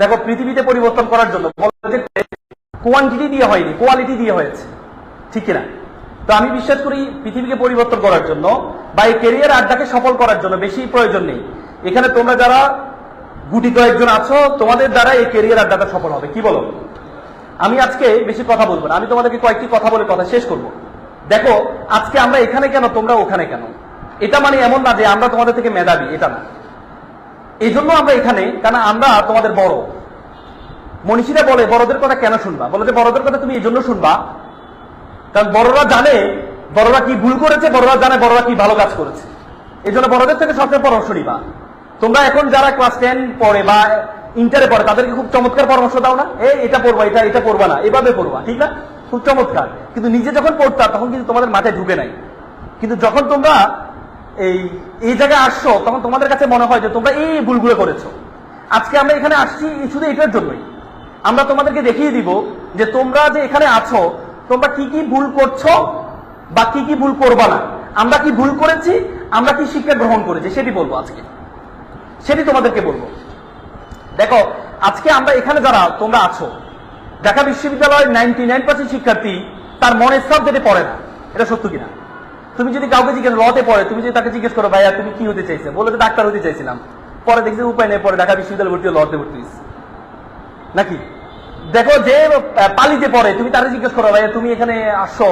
দেখো, পৃথিবীতে পরিবর্তন করার জন্য কোয়ান্টিটি দিয়ে হয়নি কোয়ালিটি দিয়ে হয়েছে। ঠিক কিনা? তো আমি বিশ্বাস করি পৃথিবীকে পরিবর্তন করার জন্য বা এই কেরিয়ার আড্ডাকে সফল করার জন্য বেশি প্রয়োজন নেই। এখানে তোমরা যারা গুটি কয়েকজন আছো, তোমাদের দ্বারা এই কেরিয়ার আড্ডাটা সফল হবে। কি বলো? আমি আজকে বেশি কথা বলব না। আমি তোমাদেরকে কয়েকটি কথা বলে কথা শেষ করব। দেখো, আজকে আমরা এখানে কেন, তোমরা ওখানে কেন? এটা মানে এমন না যে আমরা তোমাদের থেকে মেধাবী, এটা না। এই জন্য আমরা এখানে কারণ আমরা তোমাদের বড়? মনীষীরা বলে, বড়দের কথা কেন শুনবা? বলে যে, বড়দের কথা তুমি এই জন্য শুনবা, কারণ বড়রা জানে বড়রা কি ভুল করেছে, বড়রা জানে বড়রা কি ভালো কাজ করেছে। এই জন্য বড়দের থেকে সবচেয়ে পরামর্শ নিবা। তোমরা এখন যারা ক্লাস টেন পড়ে বা ইন্টারে পড়ে, তাদেরকে খুব চমৎকার পরামর্শ দাও না? এ, এটা পড়বা, এটা এটা পড়বা না, এভাবে পড়বা, ঠিক না? খুব চমৎকার। কিন্তু নিজে যখন পড়তা, তখন কিন্তু তোমাদের মাথায় ঢুকে নাই। কিন্তু যখন তোমরা এই এই জায়গায় আসছো, তখন তোমাদের কাছে মনে হয় যে তোমরা এই ভুলগুলো করেছ। আজকে আমরা এখানে আসছি শুধু এটার জন্যই। আমরা তোমাদেরকে দেখিয়ে দিব যে তোমরা যে এখানে আছো, তোমরা কি কি ভুল করছ বা কি কি ভুল করবা না। আমরা কি ভুল করেছি? আমরা কি শিক্ষা গ্রহণ করেছি? সেটি বলব আজকে। সেটি তোমাদেরকে বলব। দেখো, আজকে আমরা এখানে যারা, তোমরা আছো। ঢাকা বিশ্ববিদ্যালয়ের নাইনটি নাইন পার্সেন্ট শিক্ষার্থী, তার মনের সাবজেক্টে পড়ে না, এটা সত্য কিনা? তুমি যদি কাউকে জিজ্ঞেস লতে পড়ে, তুমি যদি তাকে জিজ্ঞেস করো, ভাইয়া, তুমি কি হতে চাইছে? বলে ডাক্তার হতে চাইছিলাম। পরে দেখছি উপায় নেই, পরে ঢাকা বিশ্ববিদ্যালয় ভর্তি লতে ভর্তি হয়েছে। নাকি? দেখো যে পালিতে পড়ে, তুমি তারা জিজ্ঞেস করো, ভাইয়া, তুমি এখানে আসছো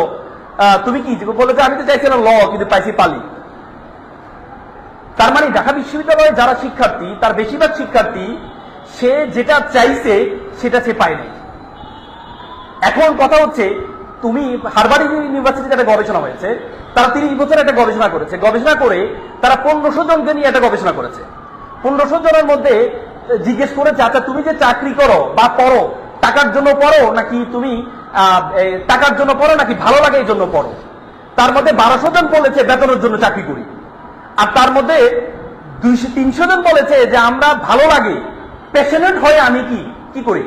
তুমি কি? বলে যে, আমি তো চাইছিলাম ল কিন্তু পাইছি পালি। তার মানে ঢাকা বিশ্ববিদ্যালয়ে যারা শিক্ষার্থী, তার বেশিরভাগ শিক্ষার্থী, সে যেটা চাইছে, সেটা সে পায়নি এখন কথা হচ্ছে, তুমি হারবার্ড ইউনিভার্সিটিতে একটা গবেষণা হয়েছে তারা তিরিশ বছর একটা গবেষণা করেছে। গবেষণা করে তারা পনেরোশো জনকে নিয়ে একটা গবেষণা করেছে। পনেরোশো জনের মধ্যে জিজ্ঞেস করেছে আচ্ছা তুমি যে চাকরি করো বা পড়ো, টাকার জন্য পড়ো নাকি তুমি টাকার জন্য পড়ো নাকি ভালো লাগে এই জন্য পড়ো? তার মধ্যে বারোশো জন বলেছে, বেতনের জন্য চাকরি করি। আর তার মধ্যে দুইশো, তিনশো জন বলেছে যে, আমরা ভালো লাগে প্যাশনেট হয়ে আমি কি কি করি?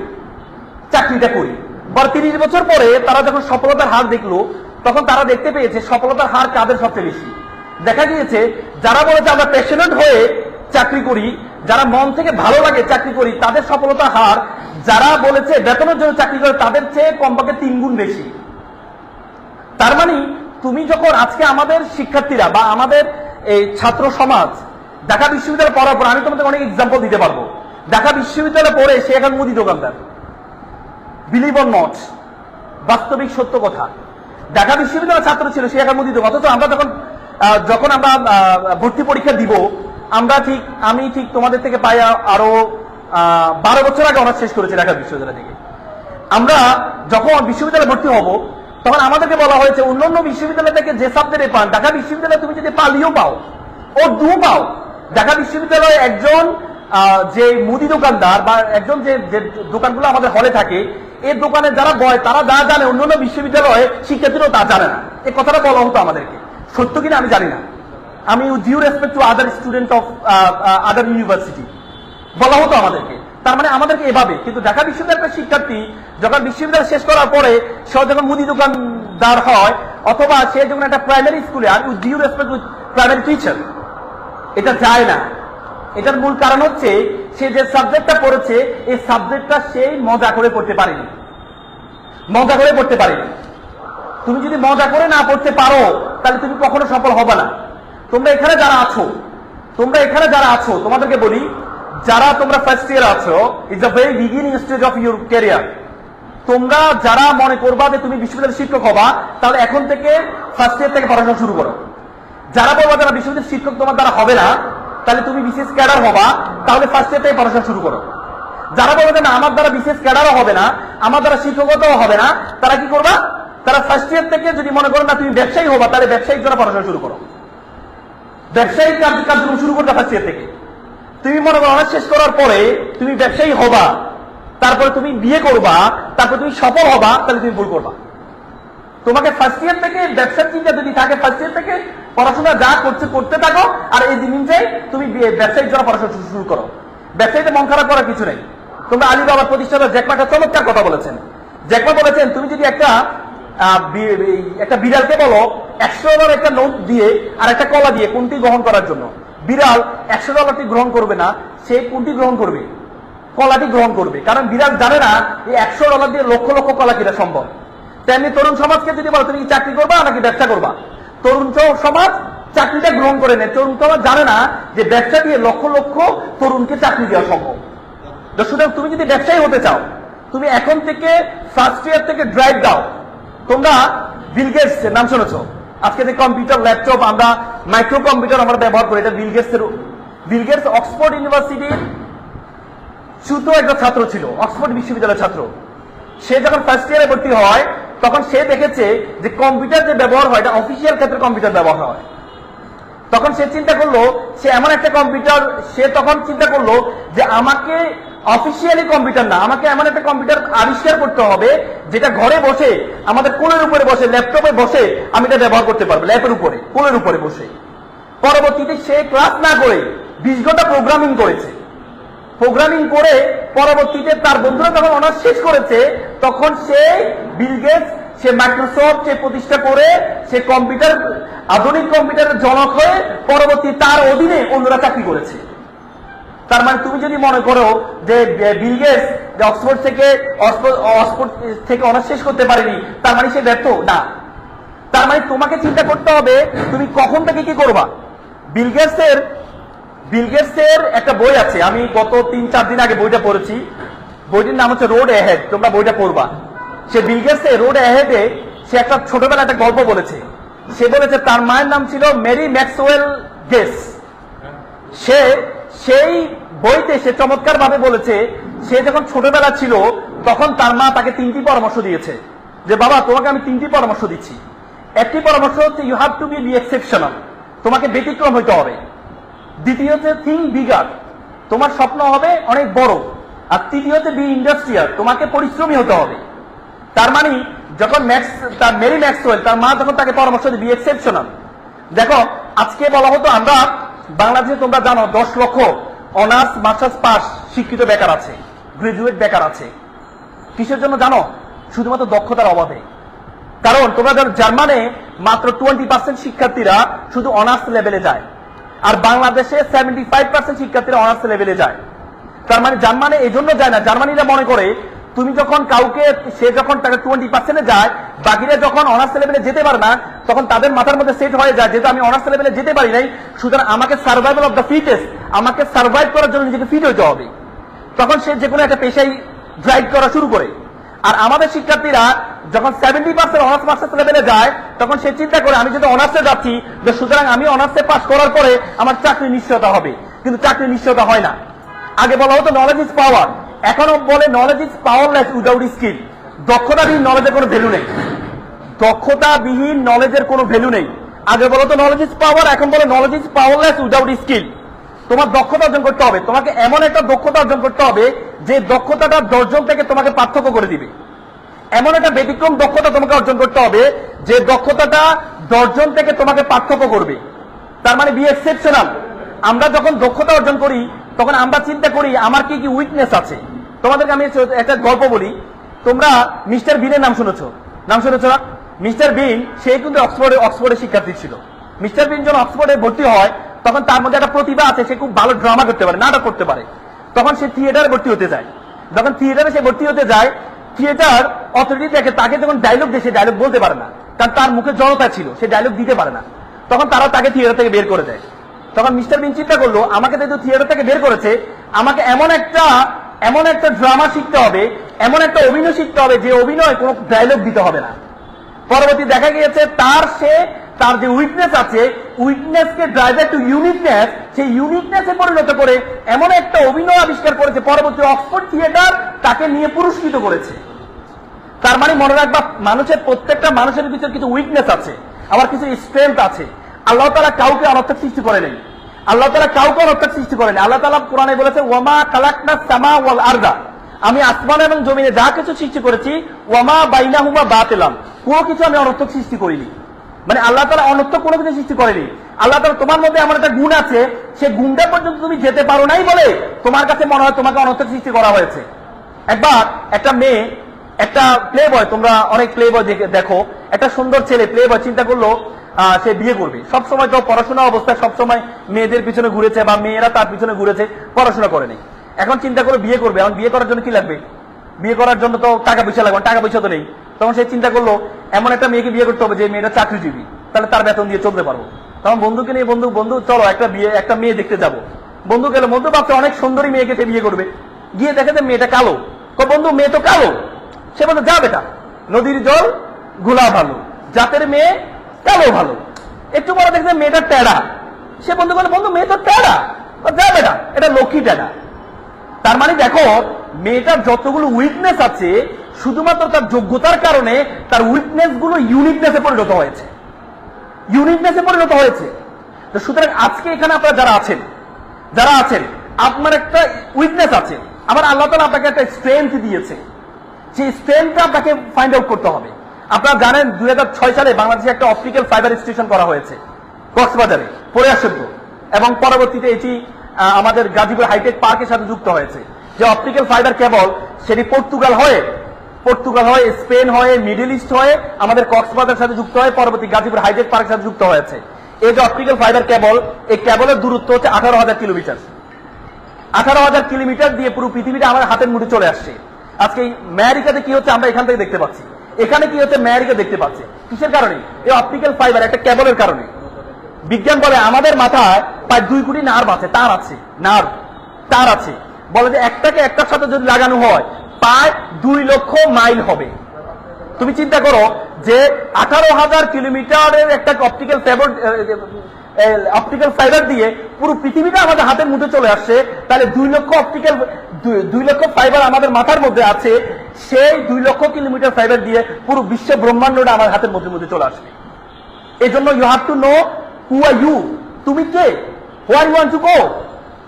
চাকরিটা করি। পর তিরিশ বছর পরে তারা যখন সফলতার হার দেখল তখন তারা দেখতে পেয়েছে সফলতার হার কাদের সবচেয়ে বেশি। দেখা গিয়েছে, যারা বলেছে আমরা প্যাশনেট হয়ে চাকরি করি, যারা মন থেকে ভালো লাগে চাকরি করি, তাদের সফলতার হার, যারা বলেছে বেতনের জন্য চাকরি করে, তাদের চেয়ে কমপক্ষে তিন গুণ বেশি। তার মানে তুমি যখন আজকে আমাদের শিক্ষার্থীরা বা আমাদের এই ছাত্র সমাজ, ঢাকা বিশ্ববিদ্যালয়ে পড়ার পর, আমি তোমাদের অনেক এক্সাম্পল দিতে পারব। ঢাকা বিশ্ববিদ্যালয়ে পড়ে সে এখন মুদি দোকানদার। বিলিভ অর নট বাস্তবিক সত্য কথা। ঢাকা বিশ্ববিদ্যালয়ের ছাত্র ছিল সে এখন মুদি অথচ আমরা আহ, যখন আমরা ভর্তি পরীক্ষা দিব আমরা ঠিক আমি ঠিক তোমাদের থেকে পাই আরও বারো বছর আগে অনার্স শেষ করেছি ঢাকা বিশ্ববিদ্যালয় থেকে। আমরা যখন বিশ্ববিদ্যালয়ে ভর্তি হব তখন আমাদেরকে বলা হয়েছে অন্যান্য বিশ্ববিদ্যালয় থেকে যে সাবজেক্টে পান ঢাকা বিশ্ববিদ্যালয়ে তুমি যদি পালিও পাও ও দু পাও ঢাকা বিশ্ববিদ্যালয়ে একজন যে মুদি দোকানদার বা একজন যে দোকানগুলো আমাদের হলে থাকে এই দোকানে যারা বয়, তারা যা জানে, অন্যান্য বিশ্ববিদ্যালয়ে শিক্ষার্থীরাও তা জানে না। এই কথাটা বলা হতো আমাদেরকে। সত্য কিনা আমি জানি না। আমি due respect to other student of other university বলা হতো আমাদেরকে। তার মানে আমাদেরকে এভাবে। কিন্তু ঢাকা বিশ্ববিদ্যালয়ের শিক্ষার্থী যখন বিশ্ববিদ্যালয় শেষ করার পরে সে যখন মুদি দোকানদার হয়, অথবা সে যখন একটা প্রাইমারি স্কুলে আর due respect with primary teacher এটা যায় না। এটার মূল কারণ হচ্ছে সে যে সাবজেক্টটা পড়েছে, এই সাবজেক্টটা সেই মজা করে পড়তে পারেনি। মজা করে পড়তে পারেনি। তুমি যদি মজা করে না পড়তে পারো, তাহলে তুমি কখনো সফল হবে না। তোমরা এখানে যারা আছো, তোমরা এখানে যারা আছো, তোমাদেরকে বলি, যারা তোমরা ফার্স্ট ইয়ার আছো is the very beginning stage of your career তোমরা যারা মনে করবা যে তুমি বিশ্ববিদ্যালয়ের শিক্ষক হবা, তাহলে এখন থেকে ফার্স্ট ইয়ার থেকে পড়াশোনা শুরু করো। যারা বলবা যারা বিশ্ববিদ্যালয়ের শিক্ষক তোমার দ্বারা হবে না তাহলে তুমি বিশেষ ক্যাডার হবা, তাহলে ফার্স্ট ইয়ার থেকে পড়াশোনা শুরু করো। যারা বলবে যে না, আমার দ্বারা বিশেষ ক্যাডারও হবে না, আমার দ্বারা শিক্ষকতাও হবে না, তারা কি করবা? তারা ফার্স্ট ইয়ার থেকে যদি মনে করো না, তুমি ব্যবসায়ী হবা, তাহলে ব্যবসায়িক দ্বারা পড়াশোনা শুরু করো। ব্যবসায়িক কার্য- কার্যক্রম শুরু করবে ফার্স্ট ইয়ার থেকে। তুমি মনে করো অনার্স শেষ করার পরে তুমি ব্যবসায়ী হবা, তারপরে তুমি বিয়ে করবা, তারপরে তুমি সফল হবা, তাহলে তুমি ভুল করবা। তোমাকে ফার্স্ট ইয়ার থেকে ব্যবসার চিন্তা যদি থাকে ফার্স্ট ইয়ার থেকে পড়াশোনা যা করছে, করতে থাকো, আর এই দিন চাই তুমি ব্যবসায়িক জন্য পড়াশোনা শুরু- করো। ব্যবসায়ীতে মন খারাপ করার কিছু নেই। তোমরা আলিবাবার প্রতিষ্ঠাতা জ্যাকমা একটা চমৎকার কথা বলেছেন। জ্যাকমা বলেছেন, তুমি যদি একটা একটা বিড়ালকে বলো, একশো ডলার একটা নোট দিয়ে আর একটা কলা দিয়ে কোনটি গ্রহণ করার জন্য? বিড়াল একশো ডলারটি গ্রহণ করবে না, সে কোনটি গ্রহণ করবে? কলাটি গ্রহণ করবে। কারণ বিড়াল জানে না, এই একশো ডলার দিয়ে লক্ষ লক্ষ কলা কিনা সম্ভব। তেমনি তরুণ সমাজকে যদি বলো, তুমি চাকরি করবা নাকি ব্যবসা করবা? তরুণ সমাজ চাকরিটা গ্রহণ করে নেয়। তরুণ সমাজ জানে না যে ব্যবসা দিয়ে লক্ষ লক্ষ তরুণকে চাকরি দেওয়া সম্ভব। সুতরাং তুমি যদি ব্যবসায়ী হতে চাও, তুমি এখন থেকে ফার্স্ট ইয়ার থেকে ড্রাইভ দাও। তোমরা বিলগেটস নাম শুনেছ? আজকে যে কম্পিউটার ল্যাপটপ আমরা মাইক্রো কম্পিউটার আমরা ব্যবহার করি, এটা বিলগেটস এর বিলগেটস অক্সফোর্ড ইউনিভার্সিটির সুত একটা ছাত্র ছিল অক্সফোর্ড বিশ্ববিদ্যালয়ের ছাত্র। সে যখন ফার্স্ট ইয়ারে ভর্তি হয় তখন সে দেখেছে যে কম্পিউটার যে ব্যবহার হয়, এটা অফিসিয়াল ক্ষেত্রে কম্পিউটার ব্যবহার হয়। তখন সে চিন্তা করল, সে এমন একটা কম্পিউটার সে তখন চিন্তা করল যে আমাকে অফিসিয়ালি কম্পিউটার না, আমাকে এমন একটা কম্পিউটার আবিষ্কার করতে হবে যেটা ঘরে বসে, আমাদের কোলের উপরে বসে ল্যাপটপে বসে আমি এটা ব্যবহার করতে পারব ল্যাপের উপরে, কোলের উপরে বসে। পরবর্তীতে সে ক্লাস না করে বিশ ঘণ্টা প্রোগ্রামিং করেছে। প্রোগ্রামিং করে পরবর্তীতে তার বন্ধুরা যখন অনার্স শেষ করেছে, তখন সে বিল গেটস সে মাইক্রোসফট সে প্রতিষ্ঠা করে সে কম্পিউটার আধুনিক কম্পিউটারের জনক হয়ে পরবর্তী তার অধীনে অন্যরা চাকরি করেছে। তার মানে তুমি যদি মনে করো যে বিল গেটস যে অক্সফোর্ড থেকে অক্সফোর্ড অক্সফোর্ড থেকে অনার্স শেষ করতে পারেনি, তার মানে সে ব্যর্থ? না। তার মানে তোমাকে চিন্তা করতে হবে, তুমি কখন থেকে কি করবা? বিল গেটসের বিল গেটসের একটা বই আছে। আমি গত তিন, চার দিন আগে বইটা পড়েছি। বইটির নাম হচ্ছে রোড এহেড তোমরা বইটা পড়বা। সে বিল গেটসের রোড এহেডে সে একটা ছোটবেলা একটা গল্প বলেছে। সে বলেছে, তার মায়ের নাম ছিল মেরি ম্যাক্সওয়েল গেস সে সেই বইতে সে চমৎকার ভাবে বলেছে, সে যখন ছোটবেলা ছিল, তখন তার মা তাকে তিনটি পরামর্শ দিয়েছে। যে, বাবা, তোমাকে আমি তিনটি পরামর্শ দিচ্ছি। একটি পরামর্শ হচ্ছে you have to be exceptional তোমাকে ব্যতিক্রম হইতে হবে। দ্বিতীয় হচ্ছে থিং বিগার তোমার স্বপ্ন হবে অনেক বড়। আর তৃতীয় হচ্ছে বি ইন্ডাস্ট্রিয়াল। তোমাকে পরিশ্রমী হতে হবে। তার মানে যখন ম্যাক্স তার মেরি ম্যাক্সওয়েল, তার মা যখন তাকে পরামর্শ দিবে এক্সেপশনাল। দেখো, আজকে বলা হতো, আমরা বাংলাদেশে তোমরা জানো, দশ লক্ষ অনার্স, মাস্টার্স পাস শিক্ষিত বেকার আছে, গ্রাজুয়েট বেকার আছে। কিসের জন্য জানো? শুধুমাত্র দক্ষতার অভাবে। কারণ, তোমরা জানো, জার্মানে মাত্র টোয়েন্টি পার্সেন্ট শিক্ষার্থীরা শুধু অনার্স লেভেলে যায়। আর বাংলাদেশে সেভেন্টি ফাইভ পার্সেন্ট শিক্ষার্থীরা অনার্স লেভেলে যায়। তার মানে জার্মানি এই জন্য যায় না, জার্মানিরা মনে করে তুমি যখন কাউকে, সে যখন তাকে টোয়েন্টি পার্সেন্টে যায়, বাকিরা যখন অনার্স লেভেলে যেতে পারে না, তখন তাদের মাথার মধ্যে সেট হয়ে যায়, যেহেতু আমি অনার্স লেভেলে যেতে পারি নাই, সুতরাং আমাকে সার্ভাইভাল অফ দ্য ফিটেস্ট আমাকে সার্ভাইভ করার জন্য নিজেকে ফিট হইতে হবে। তখন সে যে কোনো একটা পেশায় ড্রাইভ করা শুরু করে। আর আমাদের শিক্ষার্থীরা যখন সেভেন্টি পার্সেন্ট অনার্স মাস্টার্স লেভেলে যায়, তখন সে চিন্তা করে, আমি যদি অনার্সে যাচ্ছি, যে সুতরাং আমি অনার্সে পাস করার পরে আমার চাকরি নিশ্চয়তা হবে। কিন্তু চাকরি নিশ্চয়তা হয় না। আগে বলা হতো নলেজ ইজ পাওয়ার এখনও বলে knowledge is powerless without skill দক্ষতাবিহীন নলেজের কোনো ভ্যালু নেই। দক্ষতাবিহীন নলেজের কোনো ভ্যালু নেই। আগে বলতো নলেজ ইজ পাওয়ার এখন বলে knowledge is powerless without skill তোমার দক্ষতা অর্জন করতে হবে। তোমাকে এমন একটা দক্ষতা অর্জন করতে হবে যে দক্ষতাটা দশজন থেকে তোমাকে পার্থক্য করে দিবে। এমন একটা ব্যতিক্রম দক্ষতা তোমাকে অর্জন করতে হবে যে দক্ষতাটা দশজন থেকে তোমাকে পার্থক্য করবে। তার মানে বি এক্সেপশনাল আমরা যখন দক্ষতা অর্জন করি, তখন আমরা চিন্তা করি, আমার কি কি উইকনেস আছে? তোমাদেরকে আমি একটা গল্প বলি। তোমরা মিস্টার বিনের নাম শুনেছো? নাম শুনেছো না? মিস্টার বিন সে কিন্তু অক্সফোর্ডে অক্সফোর্ডের শিক্ষার্থী ছিল। মিস্টার বিন যখন অক্সফোর্ডে ভর্তি হয় তখন তার মধ্যে একটা প্রতিভা আছে, সে খুব ভালো ড্রামা করতে পারে, নাটক করতে পারে। তখন সে থিয়েটারে ভর্তি হতে যায়। যখন থিয়েটারে সে ভর্তি হতে যায় থিয়েটার অথরিটি দেখে তাকে যখন ডায়লগ দেয়, সে ডায়লগ বলতে পারে না। কারণ তার মুখে জড়তা ছিল, সে ডায়লগ দিতে পারে না। তখন তারা তাকে থিয়েটার থেকে বের করে দেয়। তখন মিস্টার বিন চিন্তা করল আমাকে যেহেতু থিয়েটার থেকে বের করেছে, আমাকে এমন একটা এমন একটা ড্রামা শিখতে হবে, এমন একটা অভিনয় শিখতে হবে, যে অভিনয় কোনো ডায়লগ দিতে হবে না। পরবর্তী দেখা গিয়েছে, তার সে তার যে উইকনেস আছে উইকনেসকে ড্রাইভার টু ইউনিকনেস সেই ইউনিকনেসে পরিণত করে এমন একটা অভিনয় আবিষ্কার করেছে পরবর্তী অক্সফোর্ড থিয়েটার, তাকে নিয়ে পুরস্কৃত করেছে। তার মানে মনে রাখবা, মানুষের প্রত্যেকটা মানুষের ভিতরে কিছু উইকনেস আছে, আবার কিছু স্ট্রেংথ আছে। আল্লাহ তালা কাউকে অনর্থক সৃষ্টি করে নেই। আল্লাহ তালা কাউকে অনর্থক সৃষ্টি করেন আল্লাহ তালা কোরআনে বলেছে, ওয়ামা কালাকনা সামা ওয়াল আরদা। আমি আসমান এবং জমিনে যা কিছু সৃষ্টি করেছি, ওয়ামা বাইনা হুমা বাতেলাম। কোনো কিছু আমি অনর্থক সৃষ্টি করিনি। মানে আল্লাহ তালা অনর্থক কোনো কিছু সৃষ্টি করেনি। আল্লাহ তালা তোমার মধ্যে এমন একটা গুণ আছে, সে গুণটা পর্যন্ত তুমি যেতে পারো নাই বলে তোমার কাছে মনে হয় তোমাকে অনর্থক সৃষ্টি করা হয়েছে। একবার একটা মেয়ে, একটা প্লে বয় তোমরা অনেক প্লে বয় দেখো, একটা সুন্দর ছেলে প্লে বয় চিন্তা করল সে বিয়ে করবে। সবসময় তো পড়াশোনা অবস্থায় সবসময় মেয়েদের পিছনে ঘুরেছে বা মেয়েরা তার পিছনে ঘুরেছে, পড়াশোনা করেনি এখন চিন্তা করে বিয়ে করবে, এখন বিয়ে করার জন্য কি লাগবে? বিয়ে করার জন্য তো টাকা পয়সা লাগবে, টাকা পয়সা তো নেই। তখন সে চিন্তা করল, এমন একটা মেয়েকে বিয়ে করতে হবে যে মেয়েটা চাকরিজীবী, তাহলে তার বেতন দিয়ে চলতে পারব। তখন বন্ধুকে নিয়ে, বন্ধু বন্ধু, চলো একটা বিয়ে, একটা মেয়ে দেখতে যাব। বন্ধু গেলে, বন্ধু ভাবছে অনেক সুন্দরী মেয়েকে সে বিয়ে করবে। গিয়ে দেখে যে মেয়েটা কালো। তো বন্ধু, মেয়ে তো কালো। সে বলতো যা বেটা, নদীর জল ঘোলা ভালো, জাতের মেয়ে, কালো ভালো। একটু পরে দেখবে মেয়েটা টেড়া সে বন্ধু বলে বন্ধু, মেয়ে তো টেড়া যা বেটা, এটা লক্ষ্মী টেড়া তার মানে দেখো মেয়েটার যতগুলো উইকনেস আছে, শুধুমাত্র তার যোগ্যতার কারণে তার উইকনেসগুলো ইউনিকনেসে পরিণত হয়েছে। ইউনিকনেসে পরিণত হয়েছে। তো সুতরাং আজকে এখানে আপনারা যারা আছেন যারা আছেন, আপনার একটা উইকনেস আছে। আবার আল্লাহ তালা আপনাকে একটা স্ট্রেংথ দিয়েছে। সেই স্ট্রেংথটা আপনাকে ফাইন্ড আউট করতে হবে। আপনারা জানেন, দুই হাজার ছয় সালে বাংলাদেশে একটা অপটিক্যাল ফাইবার স্টেশন করা হয়েছে, কক্সবাজারে পরিয়াসযোগ্য এবং পরবর্তীতে এটি আমাদের গাজীপুর হাইটেক পার্কের সাথে যুক্ত হয়েছে। যে অপটিক্যাল ফাইবার কেবল সেটি পর্তুগাল হয়ে পর্তুগাল হয়ে, স্পেন হয়ে, মিডল ইস্ট হয়ে, আমাদের কক্সবাজার সাথে যুক্ত হয়ে, পরবর্তী গাজীপুর হাইটেক পার্কের সাথে যুক্ত হয়েছে। এই যে অপটিক্যাল ফাইবার কেবল এই কেবলের দূরত্ব হচ্ছে আঠারো হাজার কিলোমিটার। আঠারো হাজার কিলোমিটার দিয়ে পুরো পৃথিবীটা আমার হাতের মুঠে চলে আসছে। আজকে আমেরিকাতে কি হচ্ছে আমরা এখান থেকে দেখতে পাচ্ছি। এখানে কি হচ্ছে আমেরিকা দেখতে পাচ্ছে। কিসের কারণে? এই অপটিক্যাল ফাইবার একটা কেবলের কারণে। বিজ্ঞান বলে আমাদের মাথায় প্রায় দুই কোটি নার্ভ আছে, তার আছে, নার্ভ, তার আছে। বলে যে একটাকে একটার সাথে যদি লাগানো হয়, প্রায় দুই লক্ষ মাইল হবে। তুমি চিন্তা করো যে আঠারো হাজার কিলোমিটারের একটা অপটিক্যাল ফাইবার অপটিক্যাল ফাইবার দিয়ে পুরো পৃথিবীটা আমাদের হাতের মুঠে চলে আসছে, তাহলে দুই লক্ষ অপটিক্যাল দুই লক্ষ ফাইবার আমাদের মাথার মধ্যে আছে, সেই দুই লক্ষ কিলোমিটার ফাইবার দিয়ে পুরো বিশ্ব ব্রহ্মাণ্ডটা আমার হাতের মধ্যে মধ্যে চলে আসবে। এই জন্য you have to know who are you তুমি কে? Where you want to go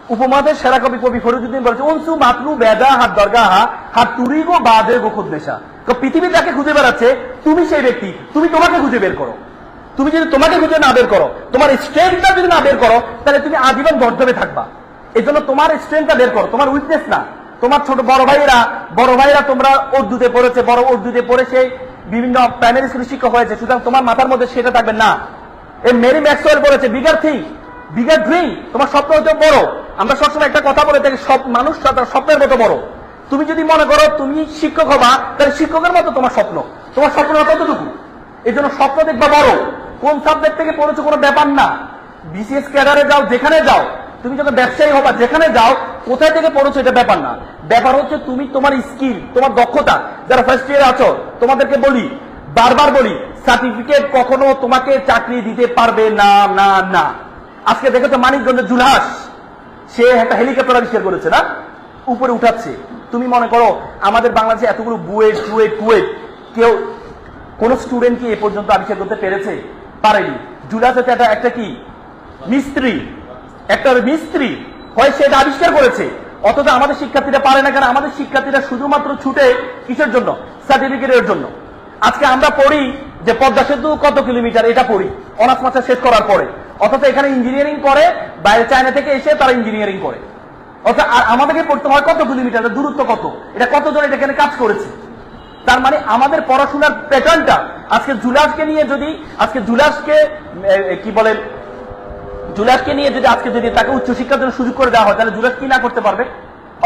উপমাদের সেরা কবি কবি ফরিদুদ্দিন বলেছে, অনসু মাতলু বেদা, হাত দরগা হা হাত তুরি গো বাদে গো খুদ্দেশা তো পৃথিবী যাকে খুঁজে বেড়াচ্ছে, তুমি সেই ব্যক্তি, তুমি তোমাকে খুঁজে বের করো। তুমি যদি তোমাকে খুঁজে না বের করো, তোমার স্ট্রেংথটা যদি না বের করো, তাহলে তুমি আজীবন গর্জবে থাকবা। এই জন্য তোমার স্ট্রেংথটা বের করো, তোমার উইকনেস না। তোমার ছোট বড় ভাইয়েরা বড় ভাইয়েরা তোমরা উর্দুতে পড়েছে, বড় উর্দুতে পড়ে সেই বিভিন্ন প্রাইমারি স্কুলের শিক্ষক হয়েছে, সুতরাং তোমার মাথার মধ্যে সেটা থাকবে না। এই মেরি ম্যাক্সওয়েল বলেছে বিগার থিং বিগার ড্রিম তোমার স্বপ্ন হচ্ছে বড়। আমরা সবসময় একটা কথা বলে থাকি, সব মানুষ তার স্বপ্নের মতো বড়। তুমি যদি মনে করো তুমি শিক্ষক হবা, তাহলে শিক্ষকের মতো তোমার স্বপ্ন। তোমার স্বপ্ন কতটুকু? এই জন্য স্বপ্ন দেখবা বড়। কোন সাবজেক্ট থেকে পড়েছো কোনো ব্যাপার না। বিসিএস ক্যাডারে যাও, যেখানে যাও, তুমি যখন ব্যবসায়ী হবা, যেখানে যাও, কোথায় থেকে পড়েছো এটা ব্যাপার না। ব্যাপার হচ্ছে তুমি তোমার স্কিল তোমার দক্ষতা, যারা ফার্স্ট ইয়ারে আছো, তোমাদেরকে বলি, বারবার বলি সার্টিফিকেট কখনো তোমাকে চাকরি দিতে পারবে না না না। আজকে দেখেছ মানিকগঞ্জের জুলহাস? সে একটা হেলিকপ্টার আবিষ্কার করেছে, না? উপরে উঠাচ্ছে। তুমি মনে করো, আমাদের বাংলাদেশে এতগুলো বুয়েট টুয়েট কুয়েট কেউ কোন স্টুডেন্ট কি এ পর্যন্ত আবিষ্কার করতে পেরেছে? পারেনি। জুলাস হচ্ছে একটা কি? মিস্ত্রি। একটা মিস্ত্রি। হয় সেটা আবিষ্কার করেছে। অথচ আমাদের শিক্ষার্থীরা পারে না কেন? আমাদের শিক্ষার্থীরা শুধুমাত্র ছুটে কিসের জন্য? সার্টিফিকেটের জন্য। আজকে আমরা পড়ি যে পদ্মা সেতু কত কিলোমিটার? এটা পড়ি। অনার্স মাস্টার শেষ করার পরে। অথচ এখানে ইঞ্জিনিয়ারিং করে, বাইরে চায়না থেকে এসে তারা ইঞ্জিনিয়ারিং করে। অর্থাৎ আর আমাদেরকে পড়তে হয় কত কিলোমিটার? দূরত্ব কত? এটা কতজন এটা এখানে কাজ করেছে? তার মানে আমাদের পড়াশোনার প্যাটার্নটা আজকে জুলাসকে নিয়ে যদি, আজকে জুলাসকে কি বলে, জুলাসকে নিয়ে যদি আজকে যদি তাকে উচ্চশিক্ষার জন্য সুযোগ করে দেওয়া হয়, তাহলে জুলাস কি না করতে পারবে?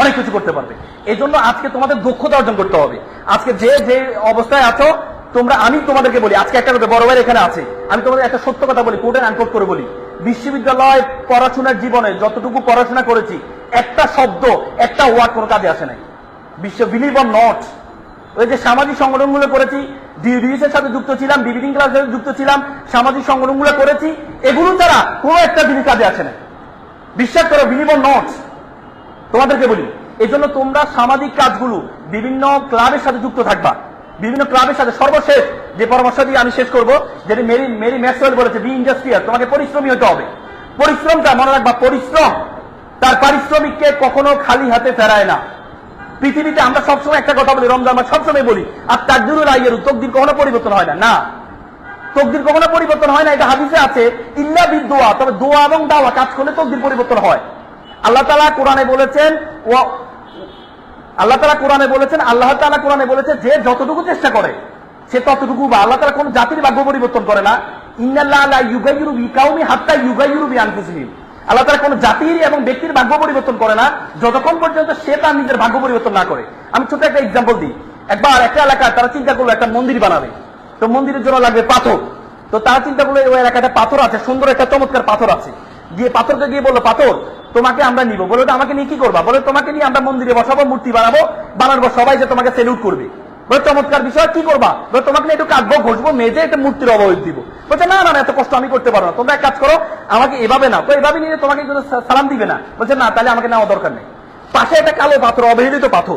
অনেক কিছু করতে পারবে। এই জন্য আজকে তোমাদের দক্ষতা অর্জন করতে হবে। আজকে যে যে অবস্থায় আছো তোমরা, আমি তোমাদেরকে বলি, আজকে একটা কথা বড় ভাই এখানে আছে। আমি তোমাদের একটা সত্য কথা বলি কোর্টের আনকোট করে বলি। বিশ্ববিদ্যালয় পড়াশোনার জীবনে যতটুকু পড়াশোনা করেছি, একটা শব্দ, একটা ওয়ার্ড কোনো কাজে আসে নাই। বিশ্ব বিলিভ অর নট ওই যে সামাজিক সংগঠনগুলো করেছি ডিউডিএস এর সাথে যুক্ত ছিলাম বিবিডিং ক্লাসের সাথে যুক্ত ছিলাম, সামাজিক সংগঠনগুলো করেছি, এগুলো ছাড়া কোনো একটা জিনিস কাজে আসে না বিশ্বাস করো বিলিভ অর নট তোমাদেরকে বলি এই জন্য তোমরা সামাজিক কাজগুলো বিভিন্ন ক্লাবের সাথে যুক্ত থাকবা। বিভিন্ন ক্লাবের সাথে সর্বশেষ যে পরামর্শ দিয়ে আমি শেষ করব, যেটি মেরি মেরি ম্যাক্সওয়েল বলেছে বি ইন্ডাস্ট্রিয়াল তোমাকে পরিশ্রমী হতে হবে। পরিশ্রমটা মনে রাখবা, পরিশ্রম। তার পারিশ্রমিককে কখনো খালি হাতে ফেরায় না। পৃথিবীতে আমরা সবসময় একটা কথা বলি, রমজান মাস সবসময় বলি, আর তাকদিরুল আইয়ের তকদির কখনো পরিবর্তন হয় না? না। তকদির কখনো পরিবর্তন হয় না, এটা হাদিসে আছে, ইল্লা বিদ দোয়া তবে দোয়া এবং দাওয়া কাজ করলে তকদির পরিবর্তন হয়। আল্লাহ তালা কোরআনে বলেছেন আল্লাহ তালা কোরআনে বলেছেন, আল্লাহ তালা কোরআনে বলেছে যে যতটুকু চেষ্টা করে, সে ততটুকু বা আল্লাহ তালা কোন জাতির ভাগ্য পরিবর্তন করে না। আল্লাহ তারা কোনো জাতির এবং ব্যক্তির ভাগ্য পরিবর্তন করে না, যতক্ষণ পর্যন্ত সে তার নিজের ভাগ্য পরিবর্তন না করে। আমি ছোট একটা এক্সাম্পল দিই। একবার একটা এলাকায় তারা চিন্তা করল, একটা মন্দির বানাবে। তো মন্দিরের জন্য লাগবে পাথর। তো তারা চিন্তা করল ওই এলাকাটা পাথর আছে, সুন্দর একটা চমৎকার পাথর আছে। গিয়ে পাথরকে গিয়ে বলল, পাথর, তোমাকে আমরা নিব। বলে আমাকে নিয়ে কি করবা? বলে, তোমাকে নিয়ে আমরা মন্দিরে বসাবো, মূর্তি বানাবো বানাবো সবাই যে তোমাকে সেলুট করবে। বলে, চমৎকার বিষয়, কি করবা? বলে, তোমাকে একটু কাটবো ঘষবো, মেজে একটা মূর্তির অবহিত দিব। বলছে, না না এত কষ্ট আমি করতে পারব না। তোমরা এক কাজ করো, আমাকে এভাবে না তো এভাবে নিয়ে তোমাকে সালাম দিবে না। বলছে, না, তাহলে আমাকে নেওয়া দরকার নেই। পাশে একটা কালো পাথর, অবহেলিত পাথর।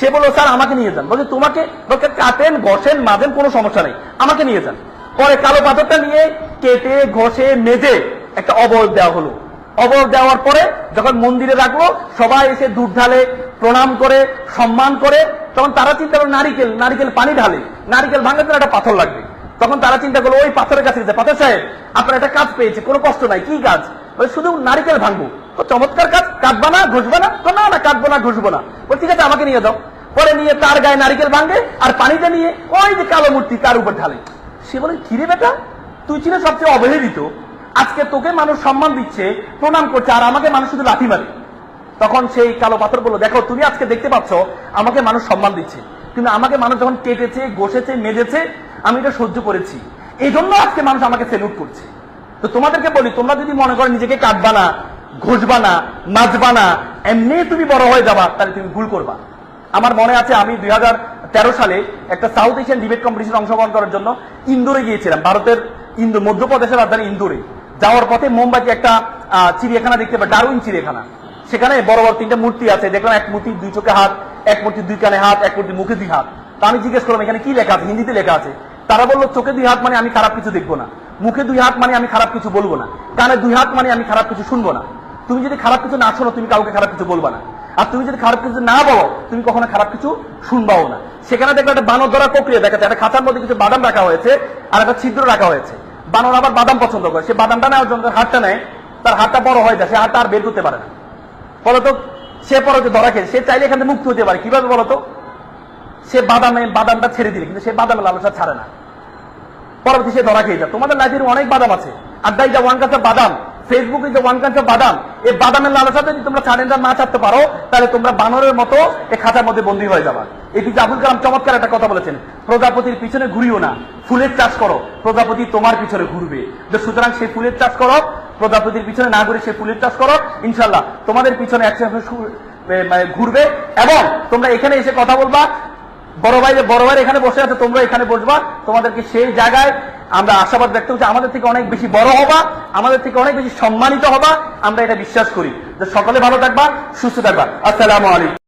সে বলল, স্যার, আমাকে নিয়ে যান। বলছে, তোমাকে কাটেন, ঘষেন, মাজেন, কোনো সমস্যা নেই। আমাকে নিয়ে যান। পরে কালো পাথরটা নিয়ে কেটে, ঘষে, মেজে একটা অবয়ব দেওয়া হলো। অবয়ব দেওয়ার পরে যখন মন্দিরে রাখল সবাই এসে দুধ ঢালে প্রণাম করে সম্মান করে তখন তারা চিন্তা করল নারিকেল নারিকেল পানি ঢালে নারিকেল জন্য একটা পাথর লাগবে। তখন তারা চিন্তা করল ওই পাথরের কাছে গেছে। পাথর সাহেব আপনার একটা কাজ পেয়েছে কোনো কষ্ট নাই কি কাজ? বলে, শুধু নারিকেল ভাঙবো। তো চমৎকার কাজ কাটবা না ঘুষবো না? তো না না কাটবো না ঘুষবো না। বলে ঠিক আছে আমাকে নিয়ে যাও। পরে নিয়ে তার গায়ে নারিকেল ভাঙে আর পানিটা নিয়ে ওই যে কালো মূর্তি তার উপর ঢালে। সে বলে কিরে বেটা তুই ছিল সবচেয়ে অবহেলিত। আজকে তোকে মানুষ সম্মান দিচ্ছে, প্রণাম করছে, আর আমাকে মানুষ শুধু লাথি মারে। তখন সেই কালো পাথর বলল, দেখো, তুমি আজকে দেখতে পাচ্ছ, আমাকে মানুষ সম্মান দিচ্ছে। কিন্তু আমাকে মানুষ যখন কেটেছে, ঘষেছে, মেজেছে, আমি এটা সহ্য করেছি। এই জন্য আজকে মানুষ আমাকে সেলুট করছে। তো তোমাদেরকে বলি, তোমরা যদি মনে করো নিজেকে কাটবা না, ঘষবা না, নাচবা না, এমনি তুমি বড় হয়ে যাবা, তাহলে তুমি ভুল করবা। আমার মনে আছে, আমি দুই হাজার তেরো সালে একটা সাউথ এশিয়ান ডিবেট কম্পিটিশন অংশগ্রহণ করার জন্য ইন্দোরে গিয়েছিলাম, ভারতের ইন্দোর মধ্যপ্রদেশের রাজধানী ইন্দোরে। যাওয়ার পথে মুম্বাইতে একটা চিড়িয়াখানা দেখতে পাই, ডারউইন চিড়িয়াখানা। সেখানে বড় বড় তিনটা মূর্তি আছে, দেখলাম এক মূর্তি দুই চোখে হাত, এক মূর্তি দুই কানে হাত, এক মূর্তি মুখে দুই হাত। তা আমি জিজ্ঞেস করলাম, এখানে কি লেখা আছে? হিন্দিতে লেখা আছে। তারা বলল, চোখে দুই হাত মানে আমি খারাপ কিছু দেখব না। মুখে দুই হাত মানে আমি খারাপ কিছু বলব না। কানে দুই হাত মানে আমি খারাপ কিছু শুনব না। তুমি যদি খারাপ কিছু না শোনো, তুমি কাউকে খারাপ কিছু বলবা না। আর তুমি যদি খারাপ কিছু না বলো, তুমি কখনো খারাপ কিছু শুনবাও না। সেখানে দেখবে একটা বানর ধরার প্রক্রিয়া দেখা যাচ্ছে একটা খাঁচার মধ্যে কিছু বাদাম রাখা হয়েছে আর একটা ছিদ্র রাখা হয়েছে। বানর আবার বাদাম পছন্দ করে। সে বাদামটা নেওয়ার জন্য হাতটা নেয়, তার হাতটা বড় হয়ে যায়, সে হাতটা আর বের করতে পারে না। বলতো সে পরে যে ধরা খেয়ে, সে চাইলে এখানে মুক্ত হতে পারে। কীভাবে বলতো? সে বাদামে, বাদামটা ছেড়ে দিলে, কিন্তু সে বাদামের লালসা ছাড়ে না। পরবর্তী সে ধরা খেয়ে যায়। তোমাদের লাইফের অনেক বাদাম আছে। আড্ডাই যা ওয়ান কাছে বাদাম ফেসবুকে যে ওয়ান কাঁচা বাদাম, এই বাদামের লালসাতে যদি তোমরা চ্যালেঞ্জার না ছাড়তে পারো, তাহলে তোমরা বানরের মতো এই খাঁচার মধ্যে বন্দী হয়ে যাবা। এপিজে আবুল কালাম চমৎকার একটা কথা বলেছেন, প্রজাপতির পিছনে ঘুরিও না, ফুলের চাষ করো, প্রজাপতি তোমার পিছনে ঘুরবে। তো সুতরাং সেই ফুলের চাষ করো, প্রজাপতির পিছনে না ঘুরে সেই ফুলের চাষ করো ইনশাল্লাহ তোমাদের পিছনে একসাথে মানে ঘুরবে এবং তোমরা এখানে এসে কথা বলবা, বড় ভাই যে বড় ভাই এখানে বসে আছে, তোমরা এখানে বসবা, তোমাদেরকে সেই জায়গায় আমরা আশাবাদ ব্যক্ত করছি আমাদের থেকে অনেক বেশি বড় হবা, আমাদের থেকে অনেক বেশি সম্মানিত হবা, আমরা এটা বিশ্বাস করি। যে সকলে ভালো থাকবা, সুস্থ থাকবা। আসসালামু আলাইকুম।